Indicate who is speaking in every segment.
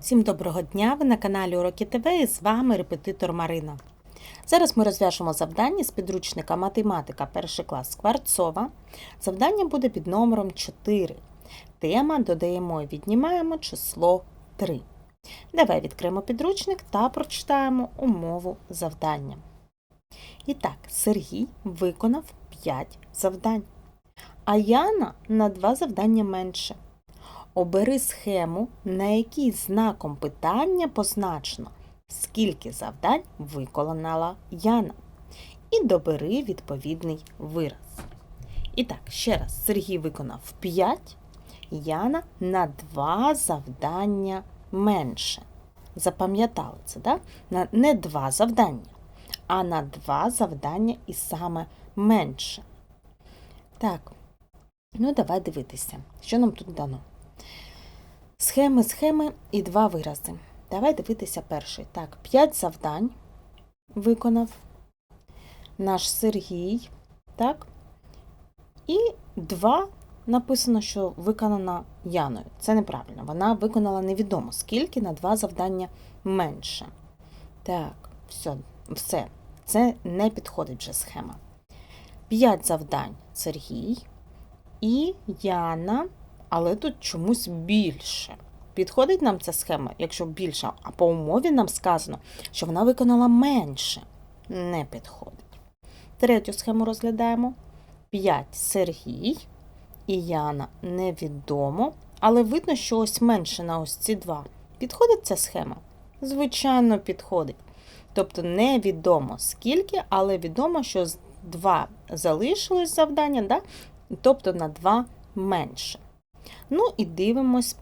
Speaker 1: Всім доброго дня! Ви на каналі Уроки ТВ і з вами репетитор Марина. Зараз ми розв'яжемо завдання з підручника Математика 1 клас Скворцова. Завдання буде під номером 4. Тема додаємо і віднімаємо число 3. Давай відкриємо підручник та прочитаємо умову завдання. І так, Сергій виконав 5 завдань, а Яна на 2 завдання менше. Обери схему, на якій знаком питання позначено, скільки завдань виконала Яна. І добери відповідний вираз. І так, ще раз, Сергій виконав 5, Яна на 2 завдання менше. Запам'ятали це, да? На, не 2 завдання, а на 2 завдання і саме менше. Так, ну давай дивитися, що нам тут дано. Схеми, схеми і два вирази. Давай дивитися перший. Так, 5 завдань виконав наш Сергій. Так. І два написано, що виконана Яною. Це неправильно. Вона виконала невідомо, скільки на два завдання менше. Так, все, все. Це не підходить вже схема. 5 завдань Сергій і Яна але тут чомусь більше. Підходить нам ця схема, якщо більше, а по умові нам сказано, що вона виконала менше. Не підходить. Третю схему розглядаємо. 5 Сергій і Яна невідомо, але видно, що ось менше на ось ці два. Підходить ця схема? Звичайно, підходить. Тобто невідомо скільки, але відомо, що з 2 залишилось завдання, да? тобто на 2 менше. Ну і дивимось,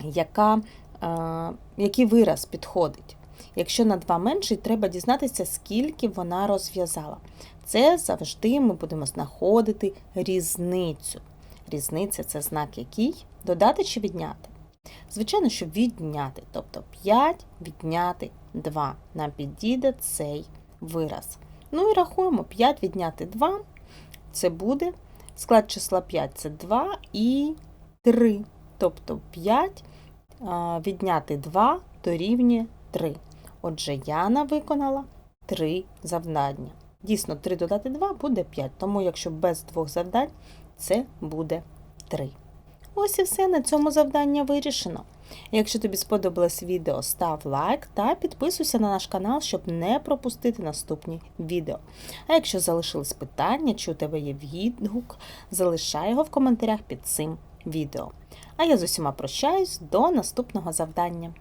Speaker 1: яка, е, який вираз підходить. Якщо на 2 менший, треба дізнатися, скільки вона розв'язала. Це завжди ми будемо знаходити різницю. Різниця це знак який? Додати чи відняти? Звичайно, що відняти. Тобто 5 відняти 2. Нам підійде цей вираз. Ну і рахуємо 5 відняти 2. Це буде склад числа 5 це 2 і 3. Тобто 5 відняти 2 дорівнює 3. Отже, Яна виконала 3 завдання. Дійсно, 3 додати 2 буде 5, тому якщо без двох завдань, це буде 3. Ось і все на цьому завдання вирішено. Якщо тобі сподобалось відео, став лайк та підписуйся на наш канал, щоб не пропустити наступні відео. А якщо залишились питання, чи у тебе є відгук, залишай його в коментарях під цим відео. А я з усіма прощаюсь до наступного завдання.